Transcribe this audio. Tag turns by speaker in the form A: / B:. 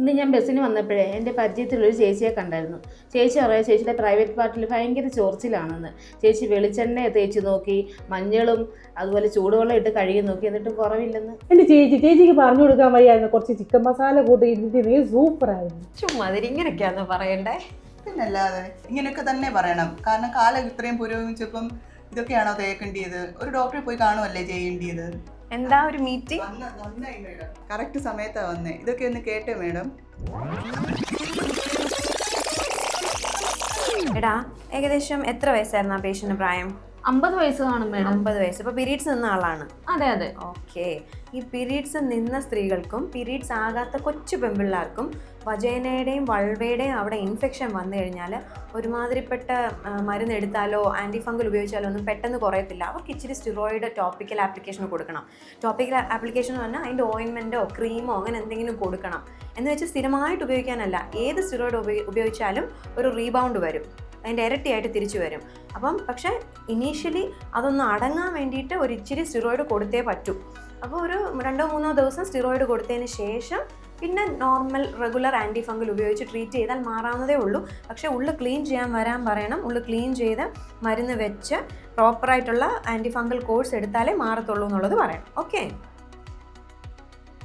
A: ഇന്ന് ഞാൻ ബസ്സിന് വന്നപ്പോഴേ എന്റെ പരിചയത്തിലൊരു ചേച്ചിയെ കണ്ടായിരുന്നു. ചേച്ചി പറയാം ചേച്ചിയുടെ പ്രൈവറ്റ് പാർട്ടിൽ ഭയങ്കര ചോർച്ചിലാണെന്ന് ചേച്ചി വെളിച്ചെണ്ണ തേച്ച് നോക്കി മഞ്ഞളും അതുപോലെ ചൂടുവെള്ളം ഇട്ട് കഴുകി നോക്കി എന്നിട്ടും കുറവില്ലെന്ന്.
B: എന്റെ ചേച്ചി ചേച്ചിക്ക് പറഞ്ഞു കൊടുക്കാൻ വയ്യായിരുന്നു. കുറച്ച് ചിക്കൻ മസാല കൂട്ടി ഇരുന്നിട്ട് സൂപ്പറായിരുന്നു.
C: ചുമ്മാ അതിന് ഇങ്ങനെയൊക്കെയാണെന്ന് പറയണ്ടേ?
D: പിന്നല്ലാതെ ഇങ്ങനെയൊക്കെ തന്നെ പറയണം. കാരണം കാലം ഇത്രയും പുരോഗമിച്ചപ്പം ഇതൊക്കെയാണോ തേക്കേണ്ടിയത്? ഒരു ഡോക്ടറെ പോയി കാണുമല്ലേ ചെയ്യേണ്ടത്
C: എന്താ ഒരു മീറ്റിംഗ്
D: കറക്റ്റ് സമയത്താണ് വന്നേ. ഇതൊക്കെ ഒന്ന് കേട്ടേ മേഡം.
C: എടാ ഏകദേശം എത്ര വയസ്സായിരുന്നു ആ പേഷ്യന്റ് പ്രായം?
A: അമ്പത് വയസ്സ് കാണും മേഡം
C: അമ്പത് വയസ്സ്. ഇപ്പൊ പീരീഡ്സ് നിന്ന ആളാണ്.
A: അതെ അതെ.
C: ഓക്കെ ഈ പീരീഡ്സ് നിന്ന സ്ത്രീകൾക്കും പീരീഡ്സ് ആകാത്ത കൊച്ചു പെൺപിള്ളേർക്കും വജേനയുടെയും വൾവയുടെയും അവിടെ ഇൻഫെക്ഷൻ വന്നു കഴിഞ്ഞാൽ ഒരുമാതിരിപ്പെട്ട മരുന്ന് എടുത്താലോ ആന്റി ഫംഗൽ ഉപയോഗിച്ചാലോ ഒന്നും പെട്ടെന്ന് കുറയത്തില്ല. അവർക്ക് ഇച്ചിരി സ്റ്റിറോയിഡ് ടോപ്പിക്കൽ ആപ്ലിക്കേഷൻ കൊടുക്കണം. ടോപ്പിക്കൽ ആപ്ലിക്കേഷൻ എന്ന് പറഞ്ഞാൽ അതിന്റെ ഓയിൻമെന്റോ ക്രീമോ അങ്ങനെ എന്തെങ്കിലും കൊടുക്കണം. എന്ന് വെച്ചാൽ സ്ഥിരമായിട്ട് ഉപയോഗിക്കാനല്ല. ഏത് സ്റ്റിറോയിഡ് ഉപയോഗിച്ചാലും ഒരു റീബൗണ്ട് വരും. അതിന്റെ ഇരട്ടിയായിട്ട് തിരിച്ചു വരും. അപ്പം പക്ഷേ ഇനീഷ്യലി അതൊന്ന് അടങ്ങാൻ വേണ്ടിയിട്ട് ഒരു ഇച്ചിരി സ്റ്റിറോയിഡ് കൊടുത്തേ പറ്റൂ. അപ്പോൾ ഒരു രണ്ടോ മൂന്നോ ദിവസം സ്റ്റിറോയിഡ് കൊടുത്തതിന് ശേഷം പിന്നെ നോർമൽ റെഗുലർ ആന്റി ഫംഗൽ ഉപയോഗിച്ച് ട്രീറ്റ് ചെയ്താൽ മാറാവുന്നതേ ഉള്ളൂ. പക്ഷേ ഉള്ളു ക്ലീൻ ചെയ്യാൻ വരാൻ പറയണം. ഉള്ളു ക്ലീൻ ചെയ്ത് മരുന്ന് വെച്ച് പ്രോപ്പറായിട്ടുള്ള ആന്റി ഫംഗൽ കോഴ്സ് എടുത്താലേ മാറത്തുള്ളൂ എന്നുള്ളത് പറയണം. ഓക്കെ